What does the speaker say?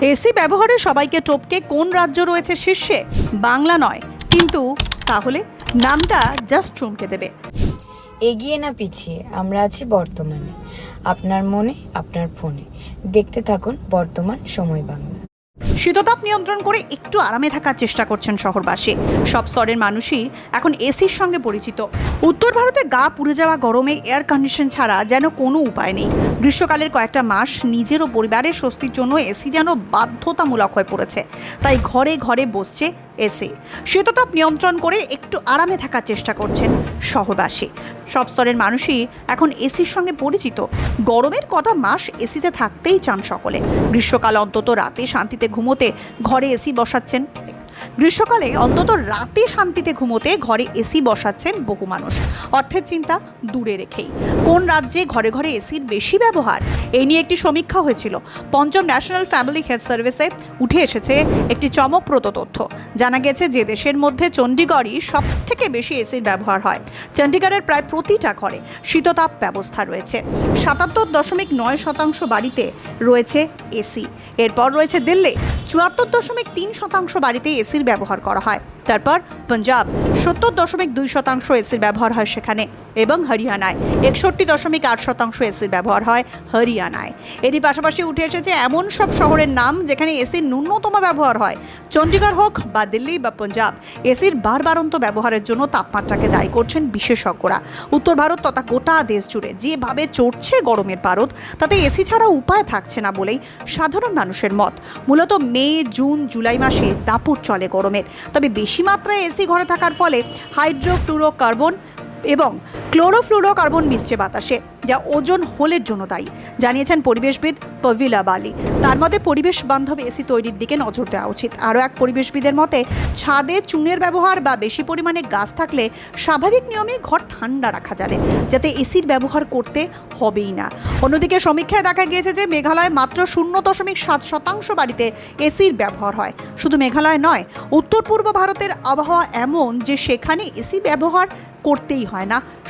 AC ব্যবহারে সবাইকে টপকে কোন রাজ্য রয়েছে শীর্ষে? বাংলা নয়। কিন্তু তাহলে নামটা জাস্ট চমকে দেবে। এগিয়ে না পিছিয়ে, আমরা আছি বর্তমানে। আপনার মনে, আপনার ফোনে। দেখতে থাকুন বর্তমান সময় বাংলা। শীততাপ নিয়ন্ত্রণ করে একটু আরামে থাকার চেষ্টা করছেন শহরবাসী। সব স্তরের মানুষই এখন এসির সঙ্গে পরিচিত। উত্তর ভারতে গা পুড়ে যাওয়া গরমে এয়ার কন্ডিশন ছাড়া যেন কোনো উপায় নেই। গ্রীষ্মকালের কয়েকটা মাস নিজের ও পরিবারের স্বস্তির জন্য এসি যেন বাধ্যতামূলক হয়ে পড়েছে। তাই ঘরে ঘরে বসছে এসি। শীততাপ নিয়ন্ত্রণ করে একটু আরামে থাকার চেষ্টা করছেন শহরবাসী। সব স্তরের মানুষই এখন এসির সঙ্গে পরিচিত। গরমের কথা মাস এসিতে থাকতেই চান সকলে। গ্রীষ্মকাল অন্তত রাতে শান্তিতে ঘুমোতে ঘরে এসি বসাচ্ছেন। গ্রীষ্মকালে অন্তত রাতে শান্তিতে ঘুমোতে ঘরে এসি বসাচ্ছেন বহু মানুষ। অর্থের চিন্তা দূরে রেখেই। কোন রাজ্যে ঘরে ঘরে এসির বেশি ব্যবহার? এই নিয়ে একটি সমীক্ষা হয়েছিল। পঞ্চম ন্যাশনাল ফ্যামিলি হেলথ সার্ভিসে উঠে এসেছে একটি চমকপ্রদ তথ্য। জানা গেছে যে দেশের মধ্যে চণ্ডীগড়ই সব থেকে বেশি এসির ব্যবহার হয়। চণ্ডীগড়ের প্রায় প্রতিটা ঘরে শীততাপ ব্যবস্থা রয়েছে। সাতাত্তর দশমিক নয় শতাংশ বাড়িতে রয়েছে এসি। এরপর রয়েছে দিল্লি। চুয়াত্তর দশমিক তিন শতাংশ বাড়িতে এসির ব্যবহার করা হয়। তারপর পাঞ্জাব সত্তর দশমিক দুই শতাংশ এসির ব্যবহার হয় সেখানে এবং হরিয়ানায় একষট্টি দশমিক আট শতাংশ এসির ব্যবহার হয় হরিয়ানায়। এরই পাশাপাশি উঠে এসেছে এমন সব শহরের নাম যেখানে এসির ন্যূনতম ব্যবহার হয়। চণ্ডীগড় হোক বা দিল্লি বা পাঞ্জাব, এসির বারবারন্ত ব্যবহারের জন্য তাপমাত্রাকে দায়ী করছেন বিশেষজ্ঞরা। উত্তর ভারত তথা গোটা দেশ জুড়ে যেভাবে চড়ছে গরমের পারদ, তাতে এসি ছাড়া উপায় থাকছে না বলেই সাধারণ মানুষের মত। মূলত মে, জুন, জুলাই মাসে দাপট চলে গরমের। তবে বেশি মাত্রায় এসি ঘরে থাকার ফলে হাইড্রোফ্লুরোকার্বন এবং ক্লোরোফ্লুরোকার্বন মিশছে বাতাসে, যা ওজন হোলের জন্য দায়ী, জানিয়েছেন পরিবেশবিদ পভিলা বালি। তার মতে, পরিবেশ বান্ধব এসি তৈরির দিকে নজর দেওয়া উচিত। আরও এক পরিবেশবিদের মতে, ছাদে চুনের ব্যবহার বা বেশি পরিমাণে গাছ থাকলে স্বাভাবিক নিয়মে ঘর ঠান্ডা রাখা যাবে, যাতে এসির ব্যবহার করতে হবেই না। অন্যদিকে সমীক্ষায় দেখা গিয়েছে যে, মেঘালয় মাত্র শূন্য দশমিক সাত শতাংশ বাড়িতে এসির ব্যবহার হয়। শুধু মেঘালয় নয় উত্তর পূর্ব ভারতের আবহাওয়া এমন যে, সেখানে এসি ব্যবহার করতেই হয় না